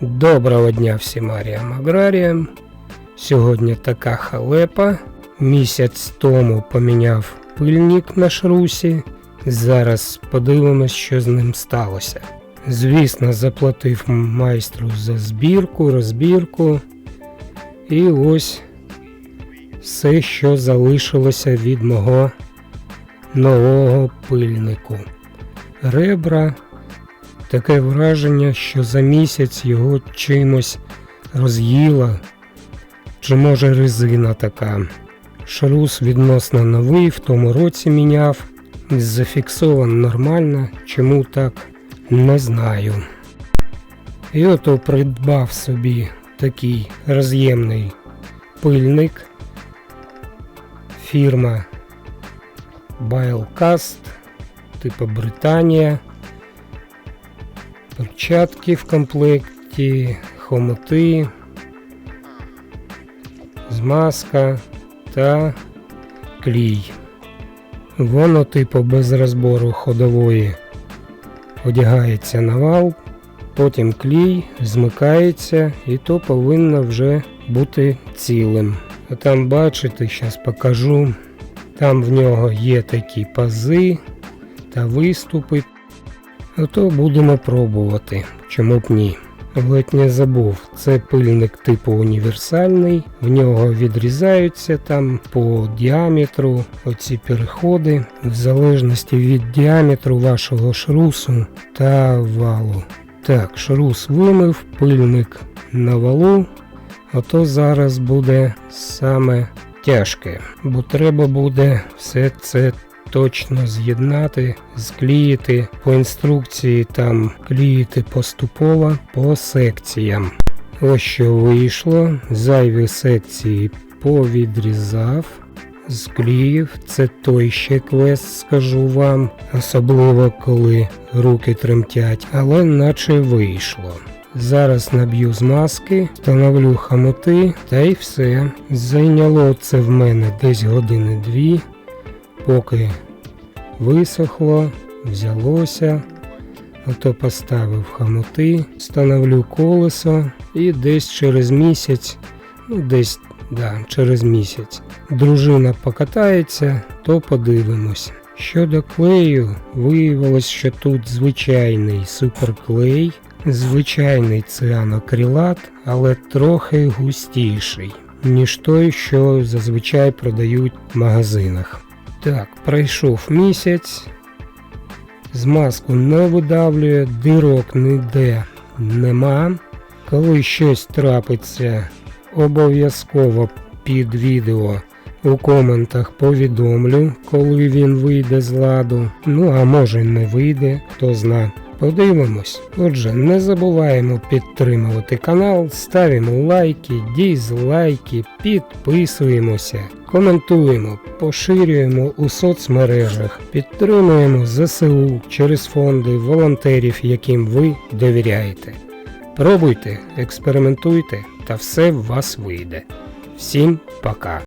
Доброго дня всім аріям аграріям. Сьогодні така халепа. Місяць тому поміняв пильник на шрусі. Зараз подивимось, що з ним сталося. Звісно, заплатив майстру за збірку, розбірку. І ось все, що залишилося від мого нового пильнику. Ребра Таке враження, що за місяць його чимось роз'їла, чи може резина така. Шрус відносно новий, в тому році міняв, зафіксован нормально, чому так, не знаю. І ото придбав собі такий роз'ємний пильник. Фірма Bilecast, типу Британія перчатки в комплекті, хомути, змазка та клій. Воно, типу, без розбору ходової одягається на вал, потім клій змикається і то повинно вже бути цілим. А там бачите, зараз покажу. Там в нього є такі пази та виступи то будемо пробувати, чому б ні. Ледь не забув, це пильник типу універсальний, в нього відрізаються там по діаметру оці переходи, в залежності від діаметру вашого шрусу та валу. Так, шрус вимив, пильник на валу, ото зараз буде саме тяжке, бо треба буде все це точно з'єднати, склеїти по інструкції, там клеїти поступово по секціям. Ось що вийшло. Зайві секції повідрізав, склеїв. Це той ще квест, скажу вам, особливо коли руки тремтять, але наче вийшло. Зараз наб'ю змазки, встановлю хамоти та й все. Зайняло це в мене десь години дві, поки висохло, взялося. Ото поставив хамути, встановлю колесо і десь через місяць, ну десь да, через місяць, дружина покатається, то подивимось. Щодо клею, виявилось, що тут звичайний суперклей, звичайний цианокрилат, але трохи густіший, ніж той, що зазвичай продають в магазинах. Так, пройшов місяць. Змазку не видавлює, дирок ніде нема. Коли щось трапиться, обов'язково під відео у коментах повідомлю, коли він вийде з ладу. Ну а може не вийде, хто зна. Подивимось. Отже, не забуваємо підтримувати канал, ставимо лайки, дізлайки, підписуємося, коментуємо, поширюємо у соцмережах, підтримуємо ЗСУ через фонди волонтерів, яким ви довіряєте. Пробуйте, експериментуйте, та все в вас вийде. Всім пока!